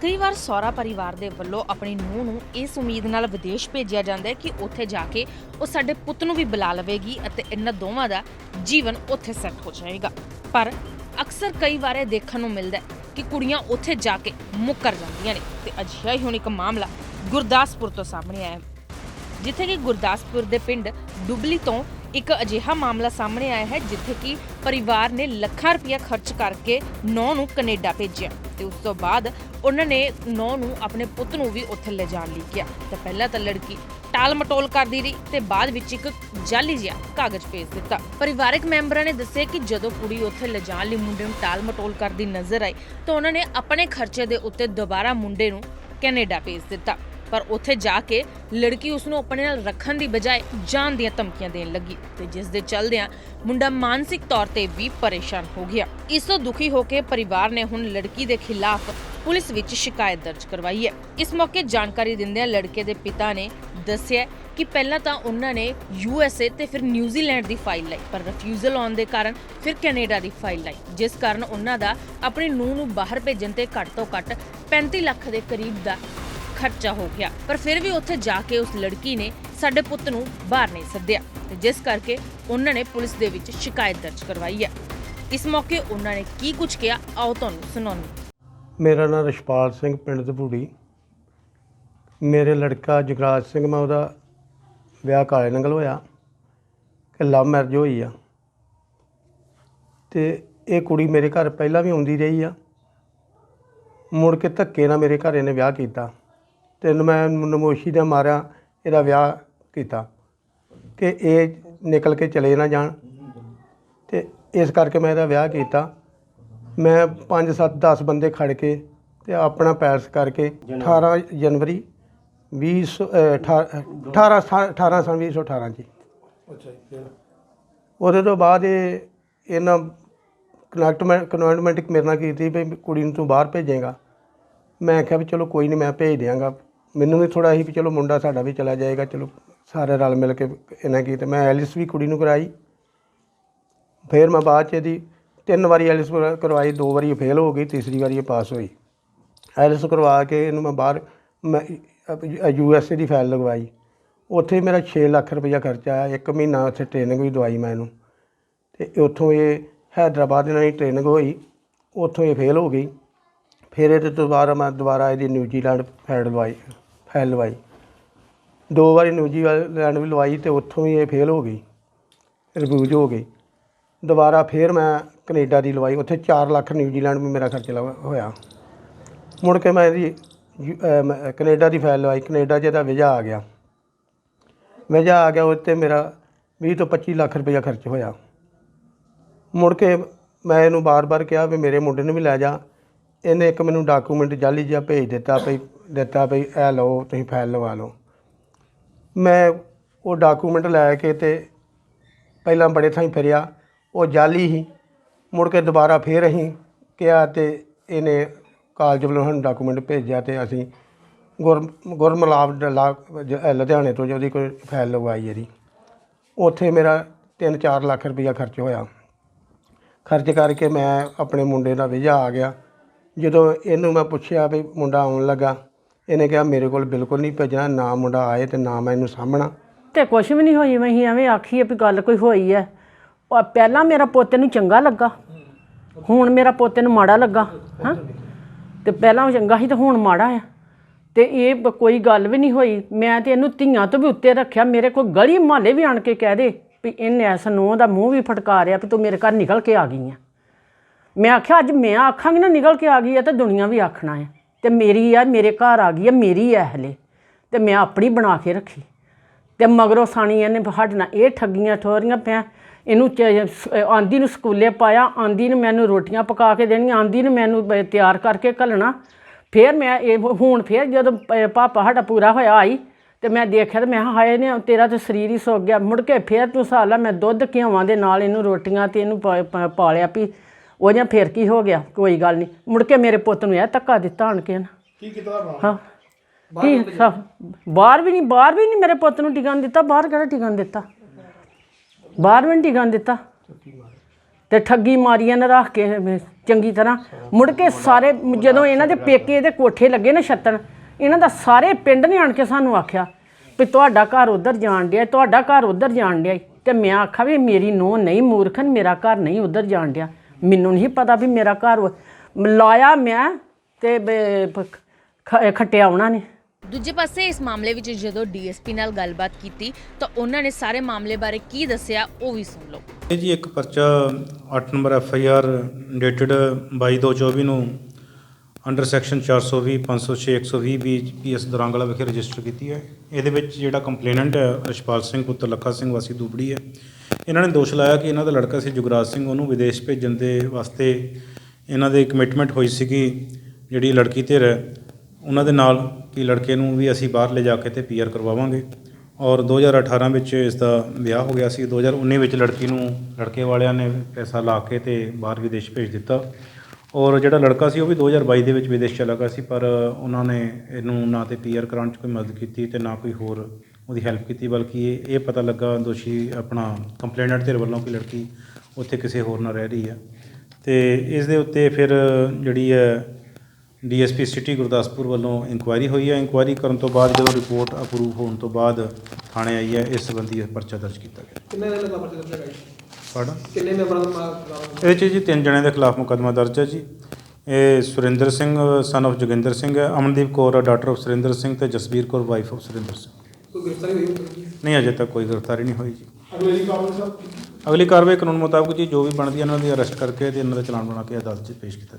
ਕਈ ਵਾਰ ਸਹੁਰਾ ਪਰਿਵਾਰ ਦੇ ਵੱਲੋਂ ਆਪਣੀ ਨੂੰਹ ਨੂੰ ਇਸ ਉਮੀਦ ਨਾਲ ਵਿਦੇਸ਼ ਭੇਜਿਆ ਜਾਂਦਾ ਹੈ ਕਿ ਉੱਥੇ ਜਾ ਕੇ ਉਹ ਸਾਡੇ ਪੁੱਤ ਨੂੰ ਵੀ ਬੁਲਾ ਲਵੇਗੀ ਅਤੇ ਇਹਨਾਂ ਦੋਵਾਂ ਦਾ ਜੀਵਨ ਉੱਥੇ ਸੈੱਟ ਹੋ ਜਾਏਗਾ। ਪਰ ਅਕਸਰ ਕਈ ਵਾਰ ਇਹ ਦੇਖਣ ਨੂੰ ਮਿਲਦਾ ਹੈ ਕਿ ਕੁੜੀਆਂ ਉੱਥੇ ਜਾ ਕੇ ਮੁੱਕਰ ਜਾਂਦੀਆਂ ਨੇ ਤੇ ਅਜਿਹਾ ਹੀ ਹੁਣ ਇੱਕ ਮਾਮਲਾ ਗੁਰਦਾਸਪੁਰ ਤੋਂ ਸਾਹਮਣੇ ਆਇਆ ਜਿੱਥੇ ਕਿ ਗੁਰਦਾਸਪੁਰ ਦੇ ਪਿੰਡ ਡੁਬਲੀ ਤੋਂ ਇੱਕ ਅਜਿਹਾ ਮਾਮਲਾ ਸਾਹਮਣੇ ਆਇਆ ਹੈ ਜਿੱਥੇ ਕਿ ਪਰਿਵਾਰ ਨੇ ਲੱਖਾਂ ਰੁਪਇਆ ਖਰਚ ਕਰਕੇ ਨੌ ਨੂੰ ਕੈਨੇਡਾ ਭੇਜਿਆ ਤੇ ਉਸ ਤੋਂ ਬਾਅਦ ਉਹਨਾਂ ਨੇ ਨੌ ਨੂੰ ਆਪਣੇ ਪੁੱਤ ਨੂੰ ਵੀ ਉੱਥੇ ਲਿਜਾਣ ਲਈ ਕਿਹਾ। ਤਾਂ ਪਹਿਲਾਂ ਤਾਂ ਲੜਕੀ ਟਾਲ ਮਟੋਲ ਕਰਦੀ ਰਹੀ ਤੇ ਬਾਅਦ ਵਿੱਚ ਇੱਕ ਜਾਲੀ ਜਿਹਾ ਕਾਗਜ਼ ਭੇਜ ਦਿੱਤਾ। ਪਰਿਵਾਰਕ ਮੈਂਬਰਾਂ ਨੇ ਦੱਸਿਆ ਕਿ ਜਦੋਂ ਕੁੜੀ ਉੱਥੇ ਲਿਜਾਣ ਲਈ ਮੁੰਡੇ ਨੂੰ ਟਾਲ ਮਟੋਲ ਕਰਦੀ ਨਜ਼ਰ ਆਈ ਤਾਂ ਉਹਨਾਂ ਨੇ ਆਪਣੇ ਖਰਚੇ ਦੇ ਉੱਤੇ ਦੁਬਾਰਾ ਮੁੰਡੇ ਨੂੰ ਕੈਨੇਡਾ ਭੇਜ ਦਿੱਤਾ। ਪਰ ਉੱਥੇ ਜਾ ਕੇ ਲੜਕੀ ਉਸ ਨੂੰ ਆਪਣੇ ਨਾਲ ਰੱਖਣ ਦੀ ਬਜਾਏ ਜਾਨ ਦੀਆਂ ਧਮਕੀਆਂ ਦੇਣ ਲੱਗੀ ਤੇ ਜਿਸ ਦੇ ਚਲਦਿਆਂ ਮੁੰਡਾ ਮਾਨਸਿਕ ਤੌਰ ਤੇ ਵੀ ਪਰੇਸ਼ਾਨ ਹੋ ਗਿਆ। ਇਸ ਤੋਂ ਦੁਖੀ ਹੋ ਕੇ ਪਰਿਵਾਰ ਨੇ ਹੁਣ ਲੜਕੀ ਦੇ ਖਿਲਾਫ ਪੁਲਿਸ ਵਿੱਚ ਸ਼ਿਕਾਇਤ ਦਰਜ ਕਰਵਾਈ ਹੈ। ਇਸ ਮੌਕੇ ਜਾਣਕਾਰੀ ਦਿੰਦਿਆਂ ਲੜਕੇ ਦੇ ਪਿਤਾ ਨੇ ਦੱਸਿਆ ਕਿ ਪਹਿਲਾਂ ਤਾਂ ਉਹਨਾਂ ਨੇ ਯੂ ਐਸ ਏ ਤੇ ਫਿਰ ਨਿਊਜ਼ੀਲੈਂਡ ਦੀ ਫਾਈਲ ਲਈ, ਪਰ ਰਿਫਿਊਜ਼ਲ ਆਉਣ ਦੇ ਕਾਰਨ ਫਿਰ ਕੈਨੇਡਾ ਦੀ ਫਾਈਲ ਲਈ, ਜਿਸ ਕਾਰਨ ਉਹਨਾਂ ਦਾ ਆਪਣੀ ਨੂੰਹ ਨੂੰ ਬਾਹਰ ਭੇਜਣ ਤੇ ਘੱਟ ਤੋਂ ਘੱਟ 35 ਲੱਖ ਦੇ ਕਰੀਬ ਦਾ ਖਰਚਾ ਹੋ ਗਿਆ। ਪਰ ਫਿਰ ਵੀ ਉੱਥੇ ਜਾ ਕੇ ਉਸ ਲੜਕੀ ਨੇ ਸਾਡੇ ਪੁੱਤ ਨੂੰ ਬਾਹਰ ਨਹੀਂ ਸੱਦਿਆ। ਤੇ ਜਿਸ ਕਰਕੇ ਉਹਨਾਂ ਨੇ ਪੁਲਿਸ ਦੇ ਵਿੱਚ ਸ਼ਿਕਾਇਤ ਦਰਜ ਕਰਵਾਈ ਹੈ। ਇਸ ਮੌਕੇ ਉਹਨਾਂ ਨੇ ਕੀ ਕੁਝ ਕਿਹਾ, ਆਓ ਤੁਹਾਨੂੰ ਸੁਣਾਉਂਦੇ ਮੇਰਾ ਨਾਮ ਰਛਪਾਲ ਸਿੰਘ, ਪਿੰਡ ਦਪੂੜੀ ਮੇਰੇ ਲੜਕਾ ਜਗਰਾਜ ਸਿੰਘ, ਮੈਂ ਉਹਦਾ ਵਿਆਹ ਕਾਲੇ ਨੰਗਲ ਹੋਇਆ। ਕਿ ਲਵ ਮੈਰਿਜ ਹੋਈ ਆ। ਤੇ ਇਹ ਕੁੜੀ ਮੇਰੇ ਘਰ ਪਹਿਲਾਂ ਵੀ ਆਉਂਦੀ ਰਹੀ ਆ। ਮੁੜ ਕੇ ਧੱਕੇ ਨਾਲ ਮੇਰੇ ਘਰ ਇਹਨੇ ਵਿਆਹ ਕੀਤਾ। ਤੇ ਮੈਂ ਨਮੋਸ਼ੀ ਦਾ ਮਾਰਿਆ ਇਹਦਾ ਵਿਆਹ ਕੀਤਾ। ਕਿ ਇਹ ਨਿਕਲ ਕੇ ਚਲੇ ਨਾ ਜਾਣ। ਤੇ ਇਸ ਕਰਕੇ ਮੈਂ ਇਹਦਾ ਵਿਆਹ ਕੀਤਾ। ਮੈਂ 5 7 10 ਬੰਦੇ ਖੜ ਕੇ ਤੇ ਆਪਣਾ ਪੈਲਸ ਕਰਕੇ 18 ਜਨਵਰੀ 20 18 18 18 ਸਨ 2018 ਜੀ। ਉਹਦੇ ਤੋਂ ਬਾਅਦ ਇਹ ਇਹਨਾਂ ਕਨੈਕਟਮੈਂਟ ਕਨਵੈਂਟਮੈਂਟ ਮੇਰੇ ਨਾਲ ਕੀਤੀ ਵੀ ਕੁੜੀ ਨੂੰ ਤੂੰ ਬਾਹਰ ਭੇਜੇਗਾ। ਮੈਂ ਕਿਹਾ ਵੀ ਚਲੋ ਕੋਈ ਨਹੀਂ ਮੈਂ ਭੇਜ ਦਿਆਂਗਾ। ਮੈਨੂੰ ਵੀ ਥੋੜਾ ਸੀ ਵੀ ਚਲੋ ਮੁੰਡਾ ਸਾਡਾ ਵੀ ਚਲਾ ਜਾਏਗਾ, ਚਲੋ ਸਾਰੇ ਰਲ ਮਿਲ ਕੇ ਇਹਨਾਂ ਕੀ ਤੇ ਮੈਂ ਐਲਿਸ ਵੀ ਕੁੜੀ ਨੂੰ ਕਰਾਈ। ਫਿਰ ਮੈਂ ਬਾਅਦ ਚ ਇਹਦੀ ਤਿੰਨ ਵਾਰੀ ਐਲਿਸ ਕਰਵਾਈ, ਦੋ ਵਾਰੀ ਫੇਲ ਹੋ ਗਈ, ਤੀਸਰੀ ਵਾਰੀ ਇਹ ਪਾਸ ਹੋਈ। ਐਲਿਸ ਕਰਵਾ ਕੇ ਇਹਨੂੰ ਮੈਂ ਬਾਹਰ ਮੈਂ ਯੂ ਐਸ ਏ ਦੀ ਫਾਈਲ ਲਗਵਾਈ। ਉੱਥੇ ਮੇਰਾ 6 ਲੱਖ ਰੁਪਈਆ ਖਰਚਾ ਆਇਆ, ਇੱਕ ਮਹੀਨਾ ਉੱਥੇ ਟ੍ਰੇਨਿੰਗ ਵੀ ਦਵਾਈ ਮੈਂ ਇਹਨੂੰ। ਤੇ ਉੱਥੋਂ ਇਹ ਹੈਦਰਾਬਾਦ ਇਹਨਾਂ ਦੀ ਟ੍ਰੇਨਿੰਗ ਹੋਈ, ਉੱਥੋਂ ਇਹ ਫੇਲ ਹੋ ਗਈ। ਫਿਰ ਇਹਦੇ ਤੋਂ ਦੁਬਾਰਾ ਮੈਂ ਦੁਬਾਰਾ ਇਹਦੀ ਨਿਊਜ਼ੀਲੈਂਡ ਫੈਡ ਲਵਾਈ, ਫੈਲ ਲਵਾਈ। ਦੋ ਵਾਰੀ ਨਿਊਜ਼ੀਲੈਂਡ ਵੀ ਲਵਾਈ ਤੇ ਉੱਥੋਂ ਵੀ ਇਹ ਫੇਲ ਹੋ ਗਈ ਰਿਵਿਊਜ ਹੋ ਗਈ। ਦੁਬਾਰਾ ਫਿਰ ਮੈਂ ਕੈਨੇਡਾ ਦੀ ਲਵਾਈ, ਉੱਥੇ 4 ਲੱਖ ਨਿਊਜ਼ੀਲੈਂਡ ਵੀ ਮੇਰਾ ਖਰਚ ਲਵਾ ਹੋਇਆ। ਮੁੜ ਕੇ ਮੈਂ ਇਹਦੀ ਯੂ- ਕੈਨੇਡਾ ਦੀ ਫਾਈਲ ਲਵਾਈ, ਕੈਨੇਡਾ 'ਚ ਇਹਦਾ ਵੀਜ਼ਾ ਆ ਗਿਆ। ਵੀਜ਼ਾ ਆ ਗਿਆ ਉੱਤੇ ਮੇਰਾ 20 ਤੋਂ 25 ਲੱਖ ਰੁਪਇਆ ਖਰਚ ਹੋਇਆ। ਮੁੜ ਕੇ ਮੈਂ ਇਹਨੂੰ ਬਾਰ-ਬਾਰ ਕਿਹਾ ਵੀ ਮੇਰੇ ਮੁੰਡੇ ਨੂੰ ਵੀ ਲੈ ਜਾ ਇਹਨੇ ਇੱਕ ਮੈਨੂੰ ਡਾਕੂਮੈਂਟ ਜਾਲੀ ਜਿਹਾ ਭੇਜ ਦਿੱਤਾ ਭਈ ਦਿੱਤਾ ਭਈ ਇਹ ਲਓ, ਤੁਸੀਂ ਫਾਈਲ ਲਵਾ ਲਓ। ਮੈਂ ਉਹ ਡਾਕੂਮੈਂਟ ਲੈ ਕੇ ਤੇ ਪਹਿਲਾਂ ਬੜੇ ਥਾਈਂ ਫਿਰਿਆ, ਉਹ ਜਾਲੀ ਹੀ ਮੁੜ ਕੇ ਦੁਬਾਰਾ ਫੇਰ ਅਸੀਂ ਕਿਹਾ ਤੇ ਇਹਨੇ ਕਾਲਜ ਵੱਲੋਂ ਸਾਨੂੰ ਡਾਕੂਮੈਂਟ ਭੇਜਿਆ ਤੇ ਅਸੀਂ ਗੁਰ ਗੁਰਮਲਾਬ ਡਲਾ- ਲੁਧਿਆਣੇ ਤੋਂ ਜਿਹਦੀ ਕੋਈ ਫਾਈਲ ਲਗਵਾਈ ਇਹਦੀ। ਉੱਥੇ ਮੇਰਾ 3-4 ਲੱਖ ਰੁਪਈਆ ਖਰਚ ਹੋਇਆ। ਖਰਚ ਕਰਕੇ ਮੈਂ ਆਪਣੇ ਮੁੰਡੇ ਦਾ ਵੀਜ਼ਾ ਆ ਗਿਆ। ਜਦੋਂ ਇਹਨੂੰ ਮੈਂ ਪੁੱਛਿਆ ਵੀ ਮੁੰਡਾ ਆਉਣ ਲੱਗਾ, ਇਹਨੇ ਕਿਹਾ ਮੇਰੇ ਕੋਲ ਬਿਲਕੁਲ ਨਹੀਂ ਭੇਜਣਾ, ਨਾ ਮੁੰਡਾ ਆਏ ਤੇ ਨਾ ਮੈਂ ਇਹਨੂੰ ਸਾਹਮਣਾ ਤੇ ਕੁਛ ਵੀ ਨਹੀਂ ਹੋਈ, ਮੈਂ ਹੀ ਐਵੇਂ ਆਖੀਏ ਵੀ ਗੱਲ ਕੋਈ ਹੋਈ ਐ। ਉਹ ਪਹਿਲਾਂ ਮੇਰਾ ਪੋਤੇ ਨੂੰ ਚੰਗਾ ਲੱਗਾ, ਹੁਣ ਮੇਰਾ ਪੋਤੇ ਨੂੰ ਮਾੜਾ ਲੱਗਾ, ਹਾਂ। ਤੇ ਪਹਿਲਾਂ ਉਹ ਚੰਗਾ ਸੀ ਤੇ ਹੁਣ ਮਾੜਾ ਆ। ਤੇ ਇਹ ਬ- ਕੋਈ ਗੱਲ ਵੀ ਨਹੀਂ ਹੋਈ, ਮੈਂ ਤੇ ਇਹਨੂੰ ਧੀਆਂ ਤੋਂ ਵੀ ਉੱਤੇ ਰੱਖਿਆ, ਮੇਰੇ ਕੋਲ ਗਲੀ ਮਹੱਲੇ ਵੀ ਆਣ ਕੇ ਕਹਿ ਦੇ ਵੀ ਇਹਨੇ ਇਸ ਨੂੰਹ ਦਾ ਮੂੰਹ ਵੀ ਫਟਕਾਰਿਆ ਵੀ ਤੂੰ ਮੇਰੇ ਘਰ ਨਿਕਲ ਕੇ ਆ ਗਈ ਆ। ਮੈਂ ਆਖਿਆ, ਅੱਜ ਮੈਂ ਆਖਾਂਗੀ ਨਾ, ਨਿਕਲ ਕੇ ਆ ਗਈ ਆ ਤੇ ਦੁਨੀਆ ਵੀ ਆਖਣਾ ਹੈ ਤੇ ਮੇਰੀ ਆ, ਮੇਰੇ ਘਰ ਆ ਗਈ ਆ, ਮੇਰੀ ਐ ਹਲੇ। ਤੇ ਮੈਂ ਆਪਣੀ ਬਣਾ ਕੇ ਰੱਖੀ। ਤੇ ਮਗਰੋਂ ਸਾਣੀਆਂ ਨੇ ਸਾਡੇ ਨਾਲ ਇਹ ਠੱਗੀਆਂ ਠੋਰੀਆਂ ਪਿਆ। ਇਹਨੂੰ ਚ- ਸ- ਆਂਦੀ ਨੂੰ ਸਕੂਲੇ ਪਾਇਆ, ਆਂਦੀ ਨੂੰ ਮੈਨੂੰ ਰੋਟੀਆਂ ਪਕਾ ਕੇ ਦੇਣੀਆਂ, ਆਂਦੀ ਨੂੰ ਮੈਨੂੰ ਤਿਆਰ ਕਰਕੇ ਘੱਲਣਾ। ਫਿਰ ਮੈਂ ਇਹ ਹੁਣ ਫਿਰ ਜਦੋਂ ਪ- ਪਾਪਾ ਸਾਡਾ ਪੂਰਾ ਹੋਇਆ ਆਈ, ਤੇ ਮੈਂ ਦੇਖਿਆ ਤੇ ਮੈਂ ਕਿਹਾ, ਹਾਏ ਨੇ, ਤੇਰਾ ਤੇ ਸਰੀਰ ਹੀ ਸੁੱਕ ਗਿਆ। ਮੁੜ ਕੇ ਫਿਰ ਤੂੰ ਸਾਲਾ ਮੈਂ ਦੁੱਧ ਘਿਓਵਾਂ ਦੇ ਨਾਲ ਇਹਨੂੰ ਰੋਟੀਆਂ ਤੇ ਇਹਨੂੰ ਪਾਲਿਆ ਵੀ ਉਹ ਜਾਂ ਫਿਰ ਕੀ ਹੋ ਗਿਆ? ਕੋਈ ਗੱਲ ਨਹੀਂ ਮੁੜ ਕੇ ਮੇਰੇ ਪੁੱਤ ਨੂੰ ਇਹ ਧੱਕਾ ਦਿੱਤਾ ਆਣ ਕੇ ਨਾ। ਕੀ ਕੀਤਾ ਹਾਂ। ਕੀ ਸਭ ਬਾਹਰ ਵੀ ਨਹੀਂ ਬਾਹਰ ਵੀ ਨਹੀਂ ਮੇਰੇ ਪੁੱਤ ਨੂੰ ਟਿਕਣ ਦਿੱਤਾ। ਬਾਹਰ ਕਿਹੜਾ ਟਿਕਣ ਦਿੱਤਾ? ਬਾਹਰ ਵੀ ਨਹੀਂ ਟਿਕਣ ਦਿੱਤਾ। ਤੇ ਠੱਗੀ ਮਾਰੀਆਂ ਨੇ ਰੱਖ ਕੇ ਚੰਗੀ ਤਰ੍ਹਾਂ। ਮੁੜ ਕੇ ਸਾਰੇ ਜਦੋਂ ਇਹਨਾਂ ਦੇ ਪੇਕੇ ਦੇ ਕੋਠੇ ਲੱਗੇ ਨਾ ਛੱਤਣ ਇਹਨਾਂ ਦਾ ਸਾਰੇ ਪਿੰਡ ਨੇ ਆਣ ਕੇ ਸਾਨੂੰ ਆਖਿਆ ਵੀ ਤੁਹਾਡਾ ਘਰ ਉਧਰ ਜਾਣ ਡਿਆ ਤੁਹਾਡਾ ਘਰ ਉਧਰ ਜਾਣ ਡਿਆ ਈ। ਤੇ ਮੈਂ ਆਖਿਆ ਵੀ ਮੇਰੀ ਨੂੰਹ ਨਹੀਂ ਮੂਰਖਨ ਮੇਰਾ ਘਰ ਨਹੀਂ ਉਧਰ ਜਾਣ ਡਿਆ। ਮੈਨੂੰ ਨਹੀਂ ਪਤਾ ਵੀ ਮੇਰਾ ਘਰ ਲਾਇਆ ਮੈਂ ਤੇ ਖੱਟਿਆ ਉਹਨਾਂ ਨੇ। ਦੂਜੇ ਪਾਸੇ ਇਸ ਮਾਮਲੇ ਵਿੱਚ ਜਦੋਂ ਡੀਐਸਪੀ ਨਾਲ ਗੱਲਬਾਤ ਕੀਤੀ ਤਾਂ ਉਹਨਾਂ ਨੇ ਸਾਰੇ ਮਾਮਲੇ ਬਾਰੇ ਕੀ ਦੱਸਿਆ ਉਹ ਵੀ ਸੁਣ ਲਓ। ਇਹ ਜੀ ਇੱਕ ਪਰਚਾ 8 number F I R dated 22/2/24 ਨੂੰ under section 420 506 120 B PS Darangla ਵਿਖੇ ਰਜਿਸਟਰ ਕੀਤੀ ਹੈ। ਇਹਦੇ ਵਿੱਚ ਜਿਹੜਾ ਕੰਪਲੇਨੈਂਟ ਹੈ ਰਸ਼ਪਾਲ ਸਿੰਘ, ਪੁੱਤਰ ਲੱਖਾ ਸਿੰਘ, ਵਾਸੀ ਦੂਬੜੀ ਹੈ। ਇਹਨਾਂ ਨੇ ਦੋਸ਼ ਲਾਇਆ ਕਿ ਇਹਨਾਂ ਦਾ ਲੜਕਾ ਸੀ ਜੁਗਰਾਜ ਸਿੰਘ, ਉਹਨੂੰ ਵਿਦੇਸ਼ ਭੇਜਣ ਦੇ ਵਾਸਤੇ ਇਹਨਾਂ ਦੇ ਕਮਿਟਮੈਂਟ ਹੋਈ ਸੀਗੀ, ਜਿਹੜੀ ਲੜਕੀ ਧਿਰ ਹੈ ਉਹਨਾਂ ਦੇ ਨਾਲ ਕਿ ਲੜਕੇ ਨੂੰ ਵੀ ਅਸੀਂ ਬਾਹਰ ਲੈ ਜਾ ਕੇ ਤੇ ਪੀਆਰ ਕਰਵਾਵਾਂਗੇ। ਔਰ 2018 ਵਿੱਚ ਇਸ ਦਾ ਵਿਆਹ ਹੋ ਗਿਆ ਸੀ। 2019 ਵਿੱਚ ਲੜਕੀ ਨੂੰ, ਲੜਕੇ ਵਾਲਿਆਂ ਨੇ ਪੈਸਾ ਲਾ ਕੇ ਤੇ ਬਾਹਰ ਵਿਦੇਸ਼ ਭੇਜ ਦਿੱਤਾ। ਔਰ ਜਿਹੜਾ ਲੜਕਾ ਸੀ, ਉਹ ਵੀ 2022 ਦੇ ਵਿੱਚ ਵਿਦੇਸ਼ ਚਲਾ ਗਿਆ ਸੀ, ਪਰ ਉਹਨਾਂ ਨੇ ਇਹਨੂੰ ਨਾ ਤੇ ਪੀਆਰ ਕਰਾਉਣ 'ਚ ਕੋਈ ਮਦਦ ਕੀਤੀ ਤੇ ਨਾ ਕੋਈ ਹੋਰ ਉਹਦੀ ਹੈਲਪ ਕੀਤੀ, ਬਲਕਿ ਇਹ ਇਹ ਪਤਾ ਲੱਗਾ ਦੋਸ਼ੀ ਆਪਣਾ ਕੰਪਲੇਨੈਂਟ ਧਿਰ ਵੱਲੋਂ ਕਿ ਲੜਕੀ ਉੱਥੇ ਕਿਸੇ ਹੋਰ ਨਾਲ ਰਹਿ ਰਹੀ ਹੈ। ਤੇ ਇਸ ਦੇ ਉੱਤੇ ਫਿਰ ਜਿਹੜੀ ਹੈ ਡੀਐਸਪੀ ਸਿਟੀ ਗੁਰਦਾਸਪੁਰ ਵੱਲੋਂ ਇਨਕੁਆਇਰੀ ਹੋਈ ਹੈ। ਇਨਕੁਆਇਰੀ ਕਰਨ ਤੋਂ ਬਾਅਦ ਜਦੋਂ ਰਿਪੋਰਟ ਅਪਰੂਵ ਹੋਣ ਤੋਂ ਬਾਅਦ ਥਾਣੇ ਆਈ ਹੈ, ਇਸ ਸੰਬੰਧੀ ਪਰਚਾ ਦਰਜ ਕੀਤਾ ਗਿਆ। ਕਿੰਨੇ ਦਿਨ ਦਾ ਪਰਚਾ ਦਰਜ ਹੈਗਾ ਜੀ ਪardon? ਕਿੰਨੇ ਮੈਂਬਰਾਂ ਦਾ ਖਿਲਾਫ ਇਹਦੇ 'ਚ ਜੀ ਤਿੰਨ ਜਣਿਆਂ ਦੇ ਖਿਲਾਫ ਮੁਕੱਦਮਾ ਦਰਜ ਹੈ ਜੀ। ਇਹ ਸੁਰਿੰਦਰ ਸਿੰਘ ਸਨ of ਜੋਗਿੰਦਰ ਸਿੰਘ ਹੈ ਅਮਨਦੀਪ ਕੌਰ ਡਾਟਰ ਆਫ ਸੁਰਿੰਦਰ ਸਿੰਘ ਤੇ ਜਸਬੀਰ ਕੌਰ ਵਾਈਫ ਆਫ ਸੁਰਿੰਦਰ ਸਿੰਘ। ਕੋਈ ਗ੍ਰਿਫਤਾਰੀ ਹੋਈ ਹੋਈ ਨਹੀਂ ਅਜੇ ਤੱਕ ਕੋਈ ਗ੍ਰਿਫਤਾਰੀ ਨਹੀਂ ਹੋਈ ਜੀ। ਅਗਲੇ ਕਾਬਲ ਸਾਹਿਬ ਅਗਲੀ ਕਾਰਵਾਈ ਕਾਨੂੰਨ ਮੁਤਾਬਕ ਜੀ ਜੋ ਵੀ ਬਣਦੀ ਹੈ ਇਹਨਾਂ ਦੀ ਅਰੈਸਟ ਕਰਕੇ ਤੇ ਇਹਨਾਂ ਦਾ ਚਲਾਨ ਬਣਾ ਕੇ ਅਦਾਲਤ 'ਚ ਪੇਸ਼ ਕੀਤਾ